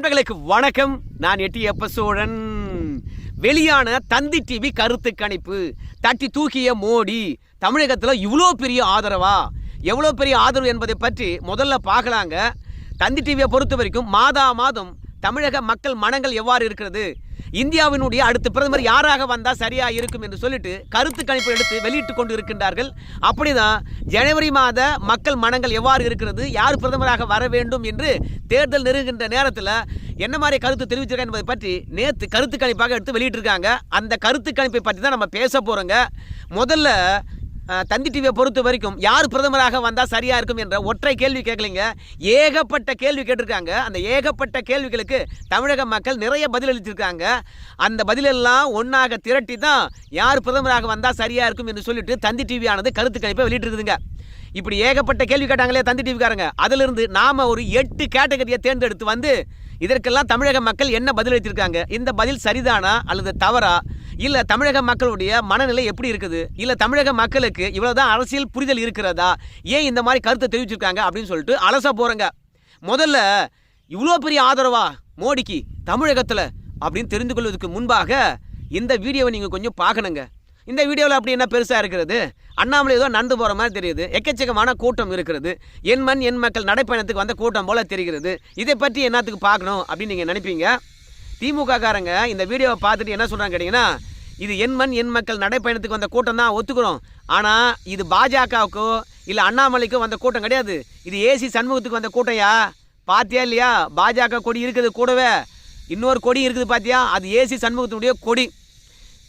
நண்பர்களுக்கு வணக்கம். நான் எட்டி எப்ப சோழன்? வெளியான தந்தி டிவி கருத்து கணிப்பு. தட்டி தூக்கிய மோடி. தமிழகத்தில் இவ்வளோ பெரிய ஆதரவா? எவ்வளோ பெரிய ஆதரவு என்பதை பற்றி முதல்ல பார்க்கலாங்க. தந்தி டிவியை பொறுத்த வரைக்கும் மாதா மாதம் தமிழக மக்கள் மனங்கள் எவ்வாறு இருக்கிறது? இந்தியாவினுடைய அடுத்த பிரதமர் யாராக வந்தால் சரியாக இருக்கும் என்று சொல்லிட்டு கருத்து கணிப்பு எடுத்து வெளியிட்டு கொண்டு இருக்கின்றார்கள் அப்படிதான் ஜனவரி மாத மக்கள் மனங்கள் எவ்வாறு இருக்கிறது? யார் பிரதமராக வர வேண்டும் என்று தேர்தல் நெருங்கின்ற நேரத்தில் என்ன மாதிரி கருத்து தெரிவிச்சிருக்கா என்பதை பற்றி நேற்று கருத்து கணிப்பாக எடுத்து வெளியிட்டிருக்காங்க. அந்த கருத்து கணிப்பை பற்றி தான் நம்ம பேச போகிறோங்க முதல்ல தந்தி டிவியை பொறுத்த வரைக்கும் யார் பிரதமராக வந்தால் சரியாக இருக்கும் என்ற ஒற்றை கேள்வி கேட்கலைங்க. ஏகப்பட்ட கேள்வி கேட்டிருக்காங்க. அந்த ஏகப்பட்ட கேள்விகளுக்கு தமிழக மக்கள் நிறைய பதிலளிச்சிருக்காங்க அந்த பதிலெல்லாம் ஒன்றாக திரட்டி தான் யார் பிரதமராக வந்தால் சரியாக இருக்கும் என்று சொல்லிட்டு தந்தி டிவியானது கருத்து கணிப்பை வெளியிட்டிருக்குதுங்க. இப்படி ஏகப்பட்ட கேள்வி கேட்டாங்களே தந்தி டிவிக்காரங்க அதிலிருந்து நாம் ஒரு எட்டு கேட்டகரியை தேர்ந்தெடுத்து வந்து இதற்கெல்லாம் தமிழக மக்கள் என்ன பதில் அளித்திருக்காங்க? இந்த பதில் சரிதானா அல்லது தவறா? இல்ல தமிழக மக்களுடைய மனநிலை எப்படி இருக்குது? இல்ல தமிழக மக்களுக்கு இவ்வளவுதான் அரசியல் புரிதல் இருக்கிறதா? ஏன் இந்த மாதிரி கருத்தை தெரிவிச்சிருக்காங்க அப்படின்னு சொல்லிட்டு அலச போறங்க. முதல்ல இவ்வளோ பெரிய ஆதரவா மோடிக்கு தமிழகத்தில் அப்படின்னு தெரிந்து கொள்வதற்கு முன்பாக இந்த வீடியோவை நீங்கள் கொஞ்சம் பார்க்கணுங்க. இந்த வீடியோவில் அப்படி என்ன பெருசாக இருக்கிறது? அண்ணாமலை ஏதோ நடந்து போகிற மாதிரி தெரியுது. எக்கச்சக்கமான கூட்டம் இருக்கிறது. என் மண் என் மக்கள் நடைப்பயணத்துக்கு வந்த கூட்டம் போல தெரிகிறது. இதை பற்றி என்னத்துக்கு பார்க்கணும் அப்படின்னு நீங்கள் நினைப்பீங்க? திமுக காரங்க இந்த வீடியோவை பார்த்துட்டு என்ன சொல்கிறாங்க கேட்டிங்கன்னா இது என் மண் என் மக்கள் நடைப்பயணத்துக்கு வந்த கூட்டம் தான் ஒத்துக்கிறோம். ஆனால் இது பாஜகவுக்கோ இல்லை அண்ணாமலைக்கோ வந்த கூட்டம் கிடையாது. இது ஏசி சண்முகத்துக்கு வந்த கூட்டம்யா? பாத்தியா இல்லையா? பாஜக கொடி இருக்குது கூடவே. இன்னொரு கொடி இருக்குது பார்த்தியா அது ஏசி சண்முகத்தினுடைய கொடி.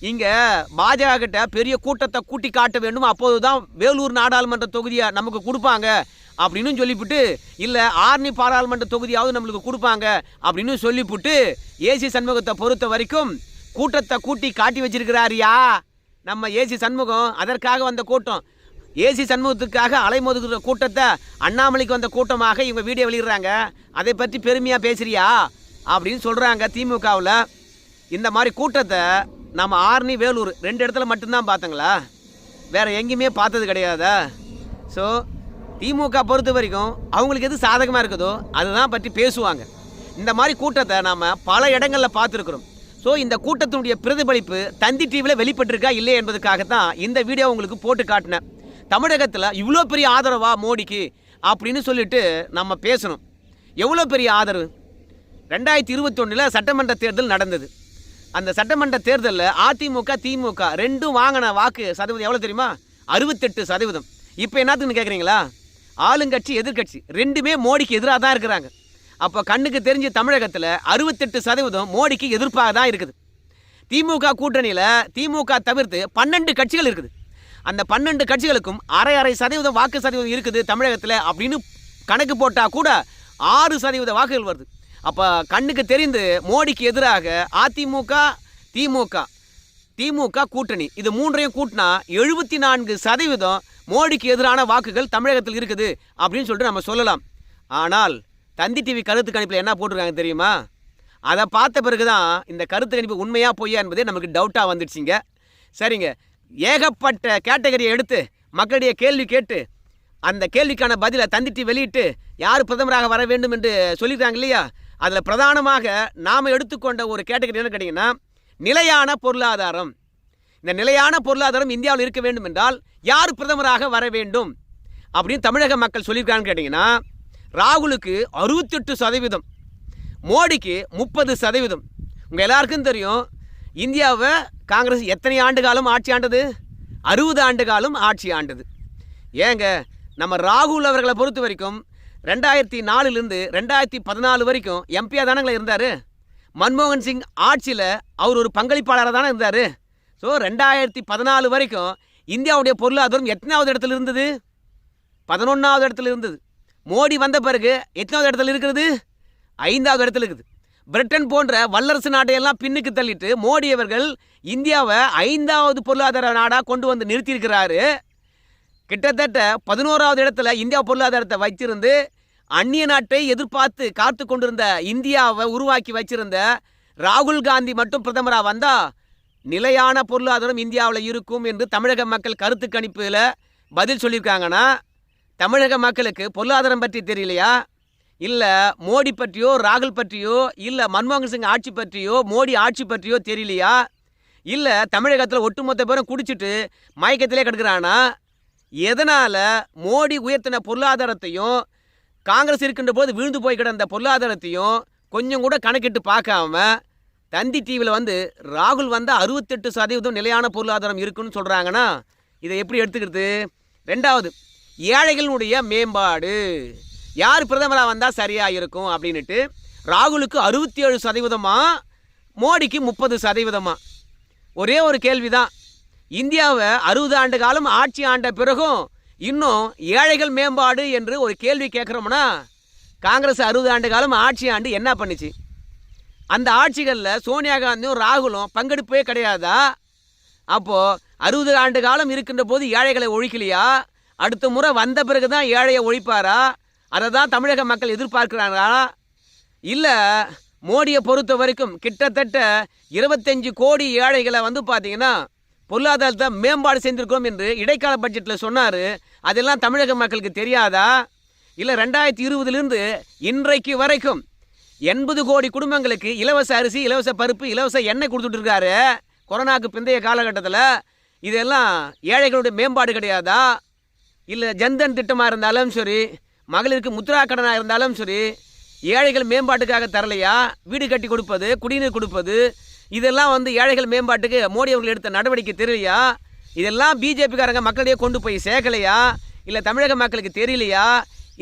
இங்கே பாஜக கிட்ட பெரிய கூட்டத்தை கூட்டி காட்ட வேண்டும். அப்போதுதான் வேலூர் நாடாளுமன்ற தொகுதியை நமக்கு கொடுப்பாங்க அப்படின்னு சொல்லிவிட்டு இல்லை ஆர்னி பாராளுமன்ற தொகுதியாவது நம்மளுக்கு கொடுப்பாங்க அப்படின்னு சொல்லிவிட்டு ஏசி சண்முகத்தை பொறுத்த வரைக்கும் கூட்டத்தை கூட்டி காட்டி வச்சிருக்கிறாரியா? நம்ம ஏசி சண்முகம் அதற்காக வந்த கூட்டம். ஏசி சண்முகத்துக்காக அலைமோதுகிற கூட்டத்தை அண்ணாமலைக்கு வந்த கூட்டமாக இவங்க வீடியோ வெளியிடுறாங்க. அதை பற்றி பெருமையாக பேசுறியா? அப்படின்னு சொல்கிறாங்க திமுகவில். இந்த மாதிரி கூட்டத்தை நம்ம ஆர்னி வேலூர் ரெண்டு இடத்துல மட்டும்தான் பார்த்தங்களா? வேறு எங்கேயுமே பார்த்தது கிடையாதா? ஸோ திமுக பொறுத்த வரைக்கும் அவங்களுக்கு எது சாதகமாக இருக்குதோ அதுதான் பற்றி பேசுவாங்க. இந்த மாதிரி கூட்டத்தை நாம் பல இடங்களில் பார்த்துருக்குறோம். ஸோ இந்த கூட்டத்தினுடைய பிரதிபலிப்பு தந்தி டிவியில் வெளிப்பட்டிருக்கா இல்லை என்பதுக்காகத்தான் இந்த வீடியோ உங்களுக்கு போட்டு காட்டினேன். தமிழகத்தில் இவ்வளோ பெரிய ஆதரவா மோடிக்கு அப்படின்னு சொல்லிட்டு நம்ம பேசணும். எவ்வளோ பெரிய ஆதரவு? ரெண்டாயிரத்தி இருபத்தொன்னில் சட்டமன்ற தேர்தல் நடந்தது. அந்த சட்டமன்ற தேர்தலில் அதிமுக திமுக ரெண்டும் வாங்கின வாக்கு சதவீதம் எவ்வளோ தெரியுமா? அறுபத்தெட்டு சதவீதம். இப்போ என்னத்துக்குன்னு கேட்குறீங்களா ஆளுங்கட்சி எதிர்க்கட்சி ரெண்டுமே மோடிக்கு எதிராக தான் இருக்கிறாங்க. அப்போ கண்ணுக்கு தெரிஞ்ச தமிழகத்தில் அறுபத்தெட்டு சதவீதம் மோடிக்கு எதிர்ப்பாக தான் இருக்குது. திமுக கூட்டணியில் திமுக தவிர்த்து பன்னெண்டு கட்சிகள் இருக்குது. அந்த பன்னெண்டு கட்சிகளுக்கும் அரை அரை சதவீதம் வாக்கு சதவீதம் இருக்குது தமிழகத்தில் அப்படின்னு கணக்கு போட்டால் கூட ஆறு சதவீத வாக்குகள் வருது. அப்போ கண்ணுக்கு தெரிந்து மோடிக்கு எதிராக அதிமுக திமுக திமுக கூட்டணி இது மூன்றையும் கூட்டினா எழுபத்தி நான்கு சதவீதம் மோடிக்கு எதிரான வாக்குகள் தமிழகத்தில் இருக்குது அப்படின்னு சொல்லிட்டு நம்ம சொல்லலாம். ஆனால் தந்தி டிவி கருத்து கணிப்பில் என்ன போட்டிருக்காங்க தெரியுமா? அதை பார்த்த பிறகு தான் இந்த கருத்து கணிப்பு உண்மையாக பொய்யா என்பதே நமக்கு டவுட்டாக வந்துடுச்சிங்க. சரிங்க. ஏகப்பட்ட கேட்டகரியை எடுத்து மக்களுடைய கேள்வி கேட்டு அந்த கேள்விக்கான பதிலை தந்திட்டு வெளியிட்டு யார் பிரதமராக வர வேண்டும் என்று சொல்லியிருக்காங்க இல்லையா? அதில் பிரதானமாக நாம் எடுத்துக்கொண்ட ஒரு கேட்டகரி என்ன கேட்டிங்கன்னா நிலையான பொருளாதாரம். இந்த நிலையான பொருளாதாரம் இந்தியாவில் இருக்க வேண்டும் என்றால் யார் பிரதமராக வர வேண்டும் அப்படின்னு தமிழக மக்கள் சொல்லியிருக்காங்கன்னு கேட்டிங்கன்னா ராகுலுக்கு அறுபத்தெட்டு சதவீதம் மோடிக்கு முப்பது சதவீதம். உங்கள் எல்லாருக்கும் தெரியும் இந்தியாவை காங்கிரஸ் எத்தனை ஆண்டு காலம் ஆட்சி ஆண்டது? அறுபது ஆண்டு காலம் ஆட்சி ஆண்டது. ஏங்க நம்ம ராகுல் அவர்களை பொறுத்த வரைக்கும் ரெண்டாயிரத்தி நாலுலேருந்து ரெண்டாயிரத்தி பதினாலு வரைக்கும் எம்பியாக தானங்களே இருந்தார்? மன்மோகன் சிங் ஆட்சியில் அவர் ஒரு பங்களிப்பாளராக தானே இருந்தார்? ஸோ ரெண்டாயிரத்தி பதினாலு வரைக்கும் இந்தியாவுடைய பொருளாதாரம் எத்தனாவது இடத்துல இருந்தது? பதினொன்றாவது இடத்துல இருந்தது. மோடி வந்த பிறகு எத்தனாவது இடத்துல இருக்கிறது ஐந்தாவது இடத்துல இருக்குது. பிரிட்டன் போன்ற வல்லரசு நாட்டையெல்லாம் பின்னுக்கு தள்ளிட்டு மோடி அவர்கள் இந்தியாவை ஐந்தாவது பொருளாதார நாடாக கொண்டு வந்து நிறுத்தியிருக்கிறாரு. கிட்டத்தட்ட பதினோராவது இடத்துல இந்தியா பொருளாதாரத்தை வச்சிருந்து அந்நிய நாட்டை எதிர்பார்த்து காத்து கொண்டிருந்த இந்தியாவை உருவாக்கி வச்சிருந்த ராகுல் காந்தி மட்டும் பிரதமராக வந்தா நிலையான பொருளாதாரம் இந்தியாவில் இருக்கும் என்று தமிழக மக்கள் கருத்து கணிப்பில் பதில் சொல்லியிருக்காங்கன்னா தமிழக மக்களுக்கு பொருளாதாரம் பற்றி தெரியலையா? இல்லை மோடி பற்றியோ ராகுல் பற்றியோ இல்லை மன்மோகன் சிங் ஆட்சி பற்றியோ மோடி ஆட்சி பற்றியோ தெரியலையா? இல்லை தமிழகத்தில் ஒட்டுமொத்த பேரும் குடிச்சிட்டு மயக்கத்திலே கெடுக்கிறானா? எதனால் மோடி உயர்த்தின பொருளாதாரத்தையும் காங்கிரஸ் இருக்கின்ற போது விழுந்து போய் கிடந்த பொருளாதாரத்தையும் கொஞ்சம் கூட கணக்கிட்டு பார்க்காம தந்தி டிவியில் வந்து ராகுல் வந்தால் அறுபத்தெட்டு சதவீதம் நிலையான பொருளாதாரம் இருக்குன்னு சொல்கிறாங்கன்னா இதை எப்படி எடுத்துக்கிறது? ரெண்டாவது ஏழைகளுடைய மேம்பாடு. யார் பிரதமராக வந்தால் சரியாக இருக்கும் அப்படின்னுட்டு ராகுலுக்கு அறுபத்தி ஏழு சதவீதமாக மோடிக்கு முப்பது சதவீதமாக ஒரே ஒரு கேள்விதான். இந்தியாவை அறுபது ஆண்டு காலம் ஆட்சி ஆண்ட பிறகும் இன்னும் ஏழைகள் மேம்பாடு என்று ஒரு கேள்வி கேட்குறோம்னா காங்கிரஸ் அறுபது ஆண்டு காலம் ஆட்சி ஆண்டு என்ன பண்ணுச்சு? அந்த ஆட்சிகளில் சோனியா காந்தியும் ராகுலும் பங்கெடுப்பே கிடையாதா? அப்போது அறுபது ஆண்டு காலம் இருக்கின்ற போது ஏழைகளை ஒழிக்கலையா? அடுத்த முறை வந்த பிறகு தான் ஏழையை ஒழிப்பாரா? அதை தான் தமிழக மக்கள் எதிர்பார்க்கிறாங்களா இல்லை மோடியை பொறுத்த வரைக்கும் கிட்டத்தட்ட இருபத்தஞ்சு கோடி ஏழைகளை வந்து பார்த்தீங்கன்னா பொருளாதாரத்தை மேம்பாடு செஞ்சுருக்கோம் என்று இடைக்கால பட்ஜெட்டில் சொன்னார். அதெல்லாம் தமிழக மக்களுக்கு தெரியாதா? இல்லை ரெண்டாயிரத்தி இருபதுலேருந்து இன்றைக்கு வரைக்கும் எண்பது கோடி குடும்பங்களுக்கு இலவச அரிசி இலவச பருப்பு இலவச எண்ணெய் கொடுத்துட்ருக்காரு கொரோனாவுக்கு பிந்தைய காலகட்டத்தில் இதெல்லாம் ஏழைகளுடைய மேம்பாடு கிடையாதா? இல்லை ஜன்தன் திட்டமாக இருந்தாலும் சரி மகளிருக்கு முத்ரா கடனாக இருந்தாலும் சரி ஏழைகள் மேம்பாட்டுக்காக தரலையா வீடு கட்டி கொடுப்பது குடிநீர் கொடுப்பது இதெல்லாம் வந்து ஏழைகள் மேம்பாட்டுக்கு மோடி அவர்கள் எடுத்த நடவடிக்கை தெரியலையா? இதெல்லாம் பிஜேபிக்காரங்க மக்களிடையே கொண்டு போய் சேர்க்கலையா? இல்லை தமிழக மக்களுக்கு தெரியலையா?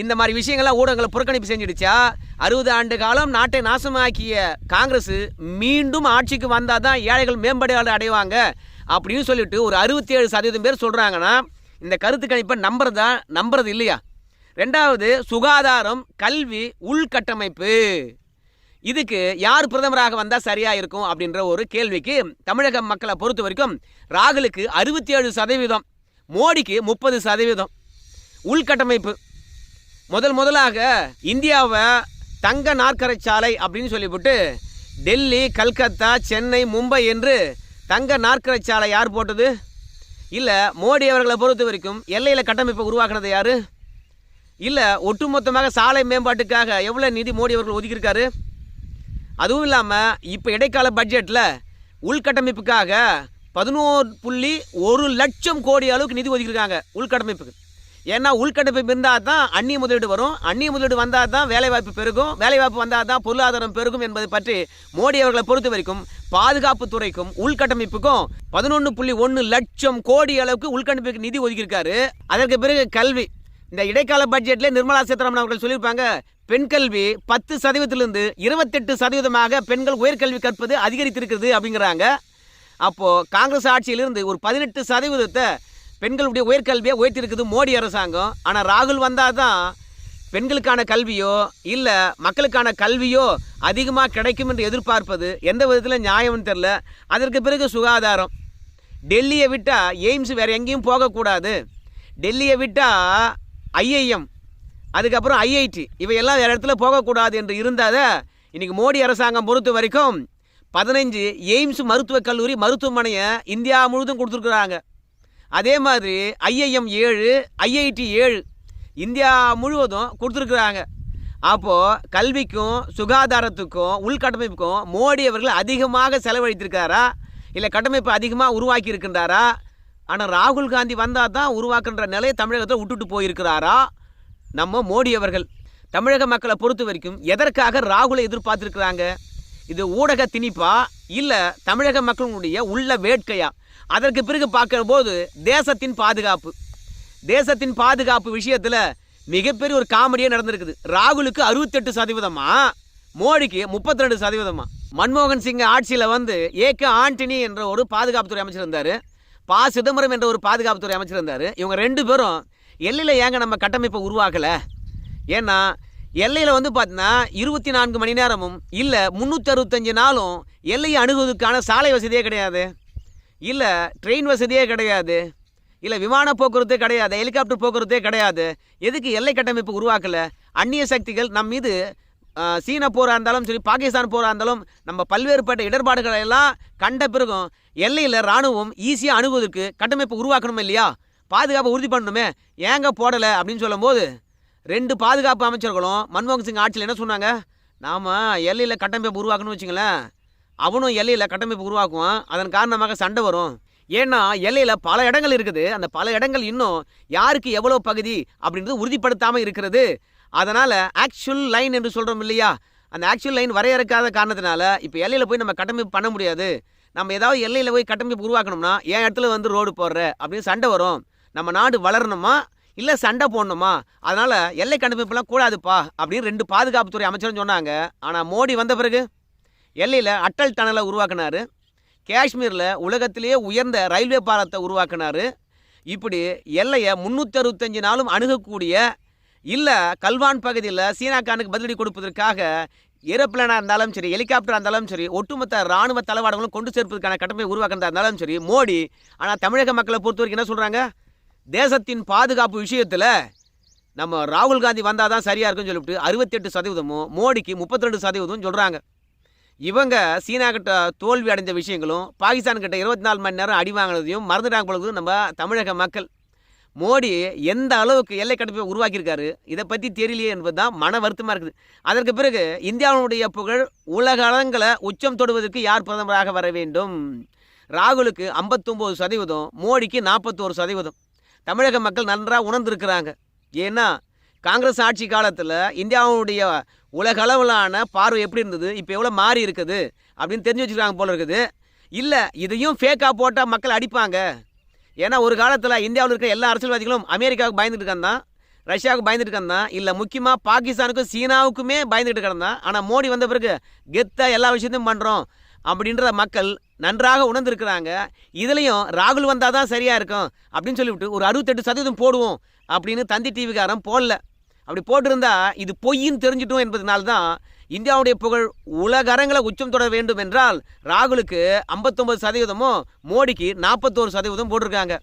இந்த மாதிரி விஷயங்கள்லாம் ஊடகங்களை புறக்கணிப்பு செஞ்சிடுச்சா? அறுபது ஆண்டு காலம் நாட்டை நாசமாக்கிய காங்கிரஸ் மீண்டும் ஆட்சிக்கு வந்தால் தான் ஏழைகள் மேம்பாடு அடைவாங்க அப்படின்னு சொல்லிட்டு ஒரு அறுபத்தி ஏழு சதவீதம் பேர் சொல்கிறாங்கன்னா இந்த கருத்து கணிப்பை நம்புறதா நம்புறது இல்லையா? ரெண்டாவது சுகாதாரம் கல்வி உள்கட்டமைப்பு. இதுக்கு யார் பிரதமராக வந்தால் சரியாக இருக்கும் அப்படின்ற ஒரு கேள்விக்கு தமிழக மக்களை பொறுத்த வரைக்கும் ராகுலுக்கு அறுபத்தி ஏழு சதவீதம் மோடிக்கு முப்பது சதவீதம். உள்கட்டமைப்பு. முதல் முதலாக இந்தியாவை தங்க நாற்கரை சாலை அப்படின்னு சொல்லிவிட்டு டெல்லி கல்கத்தா சென்னை மும்பை என்று தங்க நாற்கரை சாலை யார் போட்டது? இல்லை மோடி அவர்களை பொறுத்த வரைக்கும் எல்லையில் கட்டமைப்பை உருவாக்குனது யார்? இல்லை ஒட்டுமொத்தமாக சாலை மேம்பாட்டுக்காக எவ்வளோ நிதி மோடி அவர்கள் ஒதுக்கியிருக்காரு? அதுவும் இல்லாமல் இப்போ இடைக்கால பட்ஜெட்டில் உள்கட்டமைப்புக்காக பதினோரு புள்ளி ஒரு லட்சம் கோடி அளவுக்கு நிதி ஒதுக்கியிருக்காங்க உள்கட்டமைப்புக்கு. ஏன்னா உள்கட்டமைப்பு இருந்தால் தான் அந்நிய முதலீடு வரும். அந்நிய முதலீடு வந்தால் தான் வேலைவாய்ப்பு பெருகும். வேலைவாய்ப்பு வந்தால் தான் பொருளாதாரம் பெருகும் என்பது பற்றி மோடி அவர்களை பொறுத்த வரைக்கும் பாதுகாப்பு துறைக்கும் உள்கட்டமைப்புக்கும் பதினொன்று புள்ளி ஒன்று லட்சம் கோடி அளவுக்கு உள்கட்டமைப்புக்கு நிதி ஒதுக்கியிருக்காரு. அதற்கு பிறகு கல்வி. இந்த இடைக்கால பட்ஜெட்டில் நிர்மலா சீதாராமன் அவர்கள் சொல்லியிருப்பாங்க பெண் கல்வி பத்து சதவீதத்திலிருந்து இருபத்தெட்டு சதவீதமாக பெண்கள் உயர்கல்வி கற்பது அதிகரித்திருக்கிறது அப்படிங்கிறாங்க. அப்போது காங்கிரஸ் ஆட்சியிலிருந்து ஒரு பதினெட்டு சதவீதத்தை பெண்களுடைய உயர்கல்வியை உயர்த்திருக்குது மோடி அரசாங்கம். ஆனால் ராகுல் வந்தால் தான் பெண்களுக்கான கல்வியோ இல்லை மக்களுக்கான கல்வியோ அதிகமாக கிடைக்கும் என்று எதிர்பார்ப்பது எந்த விதத்தில் நியாயம்னு தெரில அதற்கு பிறகு சுகாதாரம். டெல்லியை விட்டால் எய்ம்ஸ் வேறு எங்கேயும் போகக்கூடாது. டெல்லியை விட்டால் ஐஐஎம் அதுக்கப்புறம் ஐஐடி இவையெல்லாம் வேறு இடத்துல போகக்கூடாது என்று இருந்தாத இன்றைக்கி மோடி அரசாங்கம் பொறுத்த வரைக்கும் பதினஞ்சு எய்ம்ஸ் மருத்துவக் கல்லூரி மருத்துவமனையை இந்தியா முழுதும் கொடுத்துருக்குறாங்க. அதே மாதிரி ஐஐஎம் ஏழு ஐஐடி ஏழு இந்தியா முழுவதும் கொடுத்துருக்குறாங்க. அப்போது கல்விக்கும் சுகாதாரத்துக்கும் உள்கட்டமைப்புக்கும் மோடி அவர்கள் அதிகமாக செலவழித்திருக்காரா இல்லை கட்டமைப்பு அதிகமாக உருவாக்கி இருக்கின்றாரா ஆனால் ராகுல் காந்தி வந்தால் தான் உருவாக்குன்ற நிலையை தமிழகத்தில் விட்டுட்டு போயிருக்கிறாரா? நம்ம மோடி அவர்கள். தமிழக மக்களை பொறுத்த வரைக்கும் எதற்காக ராகுலை எதிர்பார்த்துருக்குறாங்க? இது ஊடக திணிப்பா இல்லை தமிழக மக்களுடைய உள்ள வேட்கையா? அதற்கு பிறகு பார்க்கும்போது போது தேசத்தின் பாதுகாப்பு. தேசத்தின் பாதுகாப்பு விஷயத்தில் மிகப்பெரிய ஒரு காமெடியே நடந்திருக்குது. ராகுலுக்கு அறுபத்தெட்டு சதவீதமா? மோடிக்கு முப்பத்தி ரெண்டு சதவீதமா? மன்மோகன் சிங் ஆட்சியில் வந்து ஏக ஆண்டனி என்ற ஒரு பாதுகாப்புத்துறை அமைச்சர் இருந்தார். பா. சிதம்பரம் என்ற ஒரு பாதுகாப்புத்துறை அமைச்சர் இருந்தார். இவங்க ரெண்டு பேரும் எல்லையில் ஏங்க நம்ம கட்டமைப்பை உருவாக்கலை? ஏன்னா எல்லையில் வந்து பார்த்தீங்கன்னா இருபத்தி நான்கு மணி நேரமும் இல்லை முந்நூற்றி அறுபத்தஞ்சு நாளும் எல்லையை அணுகுவதற்கான சாலை வசதியே கிடையாது. இல்லை ட்ரெயின் வசதியே கிடையாது. இல்லை விமான போக்குவரத்தே கிடையாது. ஹெலிகாப்டர் போக்குவரத்தே கிடையாது. எதுக்கு எல்லை கட்டமைப்பு உருவாக்கலை? அந்நிய சக்திகள் நம் மீது சீன போராக இருந்தாலும் சரி பாகிஸ்தான் போராக இருந்தாலும் நம்ம பல்வேறுபட்ட இடர்பாடுகளை எல்லாம் கண்ட பிறகும் எல்லையில் இராணுவம் ஈஸியாக அணுகுவதற்கு கட்டமைப்பு உருவாக்கணுமே இல்லையா? பாதுகாப்பை உறுதி பண்ணணுமே. ஏங்க போடலை அப்படின்னு சொல்லும்போது ரெண்டு பாதுகாப்பு அமைச்சர்களும் மன்மோகன் சிங் ஆட்சியில் என்ன சொன்னாங்க? நாம் எல்லையில் கட்டமைப்பு உருவாக்கணும்னு வச்சுங்களேன் அவனும் எல்லையில் கட்டமைப்பு உருவாக்குவான். அதன் காரணமாக சண்டை வரும். ஏன்னா எல்லையில் பல இடங்கள் இருக்குது. அந்த பல இடங்கள் இன்னும் யாருக்கு எவ்வளோ பகுதி அப்படின்றது உறுதிப்படுத்தாமல் இருக்கிறது. அதனால் ஆக்சுவல் லைன் என்று சொல்கிறோம் இல்லையா? அந்த ஆக்சுவல் லைன் வரையறுக்காத காரணத்தினால இப்போ எல்லையில் போய் நம்ம கட்டமைப்பு பண்ண முடியாது. நம்ம ஏதாவது எல்லையில் போய் கட்டமைப்பு உருவாக்கணும்னா என் இடத்துல வந்து ரோடு போடுற? அப்படின்னு சண்டை வரும். நம்ம நாடு வளரணுமா? இல்லை சண்டை போடணுமா? அதனால் எல்லை கண்டுபிடிப்புலாம் கூடாதுப்பா அப்படின்னு ரெண்டு பாதுகாப்புத்துறை அமைச்சரும் சொன்னாங்க. ஆனால் மோடி வந்த பிறகு எல்லையில் அட்டல் டனலை உருவாக்குனாரு. காஷ்மீரில் உலகத்திலேயே உயர்ந்த ரயில்வே பாலத்தை உருவாக்கினார். இப்படி எல்லையை முந்நூற்றறுபத்தஞ்சு நாளும் அணுகக்கூடிய இல்லை கல்வான் பகுதியில் சீனாக்கானுக்கு பதிலடி கொடுப்பதற்காக ஏரோப்ளேனாக இருந்தாலும் சரி ஹெலிகாப்டராக இருந்தாலும் சரி ஒட்டுமொத்த ராணுவ தளவாடங்களும் கொண்டு சேர்ப்பதற்கான கட்டமைப்பை உருவாக்குறதா இருந்தாலும் சரி மோடி ஆனால் தமிழக மக்களை பொறுத்த வரைக்கும் என்ன சொல்கிறாங்க தேசத்தின் பாதுகாப்பு விஷயத்தில் நம்ம ராகுல் காந்தி வந்தால் தான் சரியாக இருக்குன்னு சொல்லிவிட்டு அறுபத்தெட்டு சதவீதமும் மோடிக்கு முப்பத்தி ரெண்டு சதவீதம் சொல்கிறாங்க இவங்க சீனா கிட்ட தோல்வி அடைந்த விஷயங்களும் பாகிஸ்தான் கிட்ட இருபத்தி நாலு மணி நேரம் அடி வாங்கினதையும் மறந்துட்டாங்க பொழுது நம்ம தமிழக மக்கள். மோடி எந்த அளவுக்கு எல்லை கடப்பை உருவாக்கியிருக்காரு இதை பற்றி தெரியலையே என்பது தான் மன வருத்தமாக இருக்குது. அதற்கு பிறகு இந்தியாவுடைய புகழ் உலக அளங்களை உச்சம் தொடுவதற்கு யார் பிரதமராக வர வேண்டும்? ராகுலுக்கு ஐம்பத்தொம்போது சதவீதம் மோடிக்கு நாற்பத்தோரு சதவீதம். தமிழக மக்கள் நன்றாக உணர்ந்திருக்கிறாங்க. ஏன்னா காங்கிரஸ் ஆட்சி காலத்தில் இந்தியாவுடைய உலகளவிலான பார்வை எப்படி இருந்தது? இப்போ எவ்வளோ மாறி இருக்குது? அப்படின்னு தெரிஞ்சு வச்சுருக்காங்க போல இருக்குது. இல்லை இதையும் ஃபேக்காக போட்டால் மக்கள் அடிப்பாங்க. ஏன்னா ஒரு காலத்தில் இந்தியாவில் இருக்கிற எல்லா அரசியல்வாதிகளும் அமெரிக்காவுக்கு பயந்துட்டு இருக்கான் ரஷ்யாவுக்கு பயந்துட்டு இருக்கான் இல்லை முக்கியமாக பாகிஸ்தானுக்கும் சீனாவுக்குமே பயந்துட்டு கிடந்தான். ஆனால் மோடி வந்த பிறகு கெத்தாக எல்லா விஷயத்தையும் பண்ணுறோம் அப்படின்ற மக்கள் நன்றாக உணர்ந்திருக்கிறாங்க. இதுலேயும் ராகுல் வந்தால் தான் சரியாக இருக்கும் அப்படின்னு சொல்லிவிட்டு ஒரு அறுபத்தெட்டு சதவீதம் போடுவோம் அப்படின்னு தந்தி டிவிக்காரன் போடல. அப்படி போட்டிருந்தா இது பொய்ன்னு தெரிஞ்சிட்டோம் என்பதனால தான் இந்தியாவுடைய புகழ் உலகரங்களை உச்சம் தொட வேண்டும் என்றால் ராகுலுக்கு ஐம்பத்தொம்பது சதவீதமும் மோடிக்கு நாற்பத்தோரு சதவீதம் போட்டிருக்காங்க.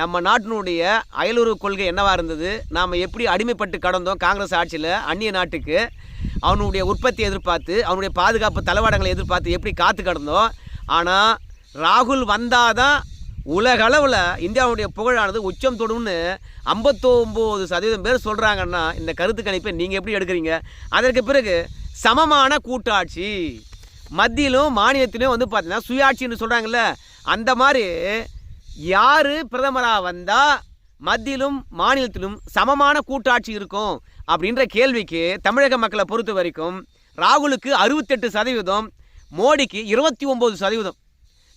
நம்ம நாட்டினுடைய அயலுறவு கொள்கை என்னவாக இருந்தது? நாம் எப்படி அடிமைப்பட்டு கடந்தோம் காங்கிரஸ் ஆட்சியில் அந்நிய நாட்டுக்கு? அவனுடைய உற்பத்தியை எதிர்பார்த்து அவனுடைய பாதுகாப்பு தளவாடங்களை எதிர்பார்த்து எப்படி காத்து கிடந்தோம் ஆனால் ராகுல் வந்தாதான் தான் உலகளவில் இந்தியாவுடைய புகழானது உச்சம் தொடும்னு ஐம்பத்தொம்போது சதவீதம் பேர் சொல்கிறாங்கன்னா இந்த கருத்து கணிப்பை நீங்கள் எப்படி எடுக்கிறீங்க? அதற்கு பிறகு சமமான கூட்டாட்சி. மத்தியிலும் மாநிலத்திலும் வந்து பார்த்தீங்கன்னா சுயாட்சின்னு சொல்கிறாங்கல்ல அந்த மாதிரி யார் பிரதமராக வந்தால் மத்தியிலும் மாநிலத்திலும் சமமான கூட்டாட்சி இருக்கும் அப்படின்ற கேள்விக்கு தமிழக மக்களை பொறுத்த வரைக்கும் ராகுலுக்கு அறுபத்தெட்டு சதவீதம் மோடிக்கு இருபத்தி ஒம்பது சதவீதம்.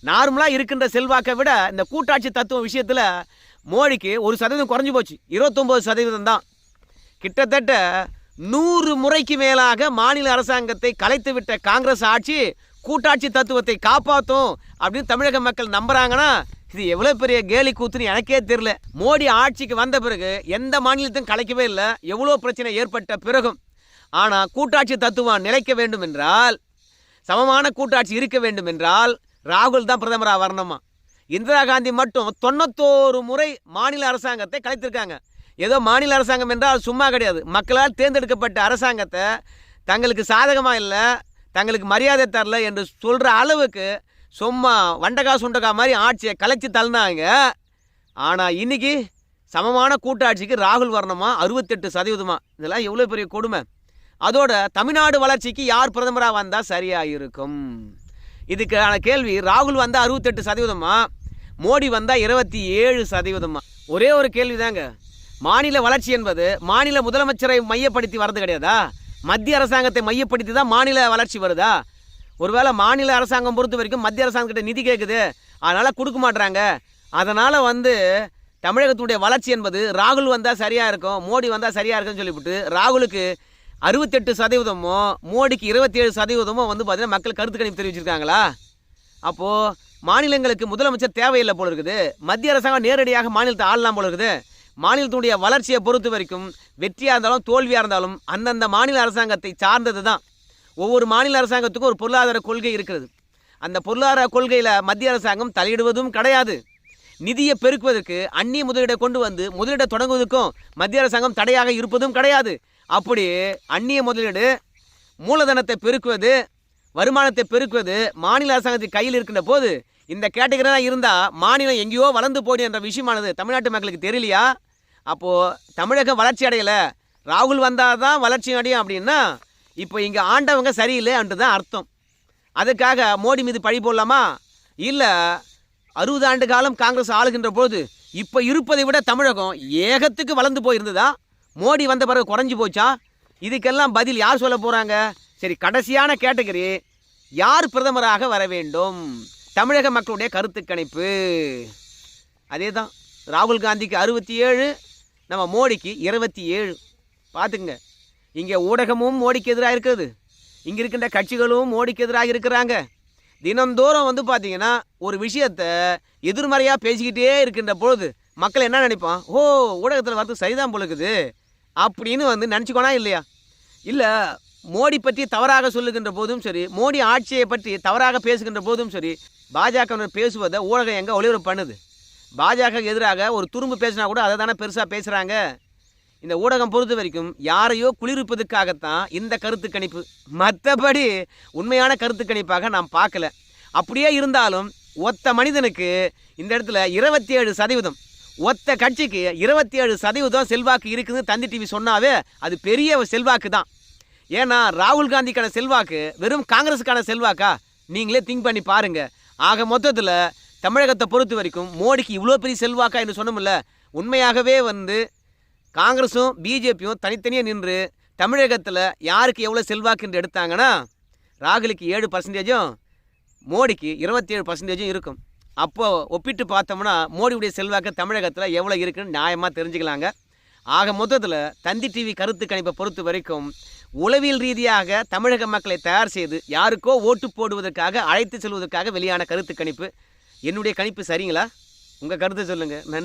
நார்மலாக இருக்கின்ற செல்வாக்கை விட இந்த கூட்டாட்சி தத்துவம் விஷயத்தில் மோடிக்கு ஒரு சதவீதம் குறைஞ்சி போச்சு. இருபத்தொம்போது சதவீதம் தான். கிட்டத்தட்ட நூறு முறைக்கு மேலாக மாநில அரசாங்கத்தை கலைத்து விட்ட காங்கிரஸ் ஆட்சி கூட்டாட்சி தத்துவத்தை காப்பாற்றும் அப்படின்னு தமிழக மக்கள் நம்புகிறாங்கன்னா இது எவ்வளோ பெரிய கேலி கூத்துன்னு எனக்கே தெரில மோடி ஆட்சிக்கு வந்த பிறகு எந்த மாநிலத்தையும் கலைக்கவே இல்லை. எவ்வளோ பிரச்சனை ஏற்பட்ட பிறகும். ஆனால் கூட்டாட்சி தத்துவம் நிலைக்க வேண்டும் என்றால் சமமான கூட்டாட்சி இருக்க வேண்டும் என்றால் ராகுல் தான் பிரதமராக வரணுமா? இந்திரா காந்தி மட்டும் தொண்ணூத்தோரு முறை மாநில அரசாங்கத்தை கலைத்திருக்காங்க. ஏதோ மாநில அரசாங்கம் என்றால் சும்மா கிடையாது. மக்களால் தேர்ந்தெடுக்கப்பட்ட அரசாங்கத்தை தங்களுக்கு சாதகமாக இல்லை தங்களுக்கு மரியாதை தரல என்று சொல்கிற அளவுக்கு சும்மா வண்டகா சுண்டகா மாதிரி ஆட்சியை கலைச்சி தள்ளினாங்க. ஆனால் இன்னைக்கு சமமான கூட்டாட்சிக்கு ராகுல் வரணுமா? அறுபத்தெட்டு சதவீதமா? இதெல்லாம் எவ்வளோ பெரிய கொடுமை. அதோட தமிழ்நாடு வளர்ச்சிக்கு யார் பிரதமராக வந்தால் சரியாக இருக்கும் இதுக்கான கேள்வி ராகுல் வந்தால் அறுபத்தெட்டு சதவீதமா? மோடி வந்தால் இருபத்தி ஏழு சதவீதமா? ஒரே ஒரு கேள்வி தாங்க மாநில வளர்ச்சி என்பது மாநில முதலமைச்சரை மையப்படுத்தி வர்றது கிடையாதா? மத்திய அரசாங்கத்தை மையப்படுத்தி தான் மாநில வளர்ச்சி வருதா? ஒருவேளை மாநில அரசாங்கம் பொறுத்த வரைக்கும் மத்திய அரசாங்கக்கிட்ட நிதி கேட்குது அதனால் கொடுக்க மாட்டுறாங்க அதனால் வந்து தமிழகத்துடைய வளர்ச்சி என்பது ராகுல் வந்தால் சரியாக இருக்கும் மோடி வந்தால் சரியாக இருக்குன்னு சொல்லிவிட்டு ராகுலுக்கு அறுபத்தெட்டு சதவீதமும் மோடிக்கு இருபத்தேழு சதவீதமோ வந்து பார்த்திங்கன்னா மக்கள் கருத்து கணிப்பு தெரிவிச்சிருக்காங்களா? அப்போது மாநிலங்களுக்கு முதலமைச்சர் தேவையில்லை போல இருக்குது. மத்திய அரசாங்கம் நேரடியாக மாநிலத்தை ஆளலாம் போல இருக்குது. மாநிலத்தினுடைய வளர்ச்சியை பொறுத்த வரைக்கும் வெற்றியாக இருந்தாலும் தோல்வியாக இருந்தாலும் அந்தந்த மாநில அரசாங்கத்தை சார்ந்தது தான் ஒவ்வொரு மாநில அரசாங்கத்துக்கும் ஒரு பொருளாதார கொள்கை இருக்கிறது. அந்த பொருளாதார கொள்கையில் மத்திய அரசாங்கம் தலையிடுவதும் கிடையாது. நிதியை பெருக்குவதற்கு அந்நிய முதலீடை கொண்டு வந்து முதலீடை தொடங்குவதற்கும் மத்திய அரசாங்கம் தடையாக இருப்பதும் கிடையாது. அப்படி அந்நிய முதலீடு மூலதனத்தை பெருக்குவது வருமானத்தை பெருக்குவது மாநில அரசாங்கத்தின் கையில் இருக்கின்ற போது இந்த கேட்டகரியாக இருந்தால் மாநிலம் எங்கேயோ வளர்ந்து போடி என்ற விஷயமானது தமிழ்நாட்டு மக்களுக்கு தெரியலையா? அப்போது தமிழகம் வளர்ச்சி அடையலை. ராகுல் வந்தால் தான் வளர்ச்சி அடையும் அப்படின்னா இப்போ இங்கே ஆண்டவங்க சரியில்லைன்றது தான் அர்த்தம். அதுக்காக மோடி மீது பழி போடலாமா? இல்லை அறுபது ஆண்டு காலம் காங்கிரஸ் ஆளுகின்ற போது இப்போ இருப்பதை விட தமிழகம் ஏகத்துக்கு வளர்ந்து போயிருந்ததா? மோடி வந்த பிறகு குறைஞ்சி போச்சா? இதுக்கெல்லாம் பதில் யார் சொல்ல போகிறாங்க சரி கடைசியான கேட்டகரி யார் பிரதமராக வர வேண்டும்? தமிழக மக்களுடைய கருத்து கணிப்பு. அதே தான் ராகுல் காந்திக்கு அறுபத்தி ஏழு நம்ம மோடிக்கு இருபத்தி ஏழு. பார்த்துங்க இங்கே ஊடகமும் மோடிக்கு எதிராக இருக்கிறது. இங்கே இருக்கின்ற கட்சிகளும் மோடிக்கு எதிராக இருக்கிறாங்க. தினந்தோறும் வந்து பார்த்தீங்கன்னா ஒரு விஷயத்தை எதிர்மறையாக பேசிக்கிட்டே இருக்கின்ற பொழுது மக்கள் என்ன நினைப்பான்? ஓ ஊடகத்தில் வரது சரிதான் பொழுக்குது அப்படின்னு வந்து நினச்சிக்கோனா இல்லையா? இல்லை மோடி பற்றி தவறாக சொல்லுகின்ற போதும் சரி மோடி ஆட்சியை பற்றி தவறாக பேசுகின்ற போதும் சரி பாஜக பேசுவதை ஊடகம் எங்கே ஒளிபரப்பு பண்ணுது? பாஜக எதிராக ஒரு துரும்பு பேசினா கூட அதை தானே பெருசாக பேசுகிறாங்க இந்த ஊடகம் பொறுத்த வரைக்கும் யாரையோ குளிர்ப்பதுக்காகத்தான் இந்த கருத்து கணிப்பு. மற்றபடி உண்மையான கருத்து கணிப்பாக நாம் பார்க்கல. அப்படியே இருந்தாலும் ஒத்த மனிதனுக்கு இந்த இடத்துல இருபத்தி ஏழு சதவீதம். ஒத்த கட்சிக்கு இருபத்தி ஏழு சதவீதம் செல்வாக்கு இருக்குதுன்னு தந்தி டிவி சொன்னாவே அது பெரிய செல்வாக்கு தான். ஏன்னா ராகுல் காந்திக்கான செல்வாக்கு வெறும் காங்கிரஸுக்கான செல்வாக்கா? நீங்களே திங்க் பண்ணி பாருங்க. ஆக மொத்தத்தில் தமிழகத்தை பொறுத்த வரைக்கும் மோடிக்கு இவ்வளோ பெரிய செல்வாக்கா என்று சொன்னோம்ல உண்மையாகவே வந்து காங்கிரஸும் பிஜேபியும் தனித்தனியாக நின்று தமிழகத்தில் யாருக்கு எவ்வளோ செல்வாக்குன்று எடுத்தாங்கன்னா ராகுலுக்கு ஏழு பர்சன்டேஜும் மோடிக்கு இருபத்தேழு பர்சன்டேஜும் இருக்கும். அப்போது ஒப்பிட்டு பார்த்தோம்னா மோடியுடைய செல்வாக்கு தமிழகத்தில் எவ்வளோ இருக்குன்னு நியாயமாக தெரிஞ்சுக்கலாங்க. ஆக மொத்தத்தில் தந்தி டிவி கருத்து கணிப்பை பொறுத்த வரைக்கும் உளவியல் ரீதியாக தமிழக மக்களை தயார் செய்து யாருக்கோ ஓட்டு போடுவதற்காக அழைத்து செல்வதற்காக வெளியான கருத்து கணிப்பு. என்னுடைய கணிப்பு சரிங்களா? உங்கள் கருத்தை சொல்லுங்கள் நன்றி.